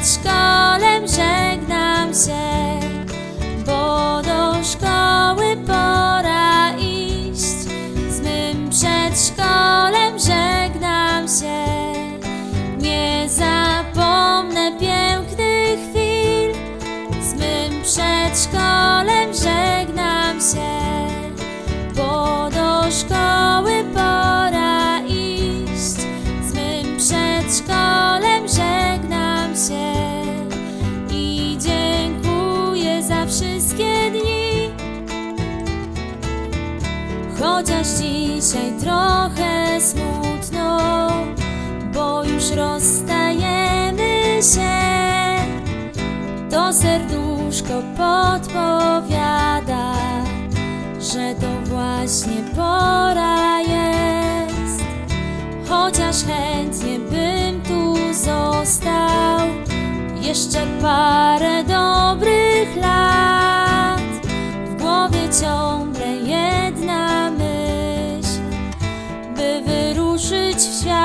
przedszkolem żegnam się, bo do szkoły pora iść. Z mym przedszkolem żegnam się, nie zapomnę pięknych chwil. Z mym przedszkolem żegnam się, bo do szkoły Chociaż dzisiaj trochę smutno Bo już rozstajemy się. To serduszko podpowiada Że to właśnie pora jest. Chociaż chętnie bym tu został Jeszcze parę dobrych lat W głowie ciągle to shine.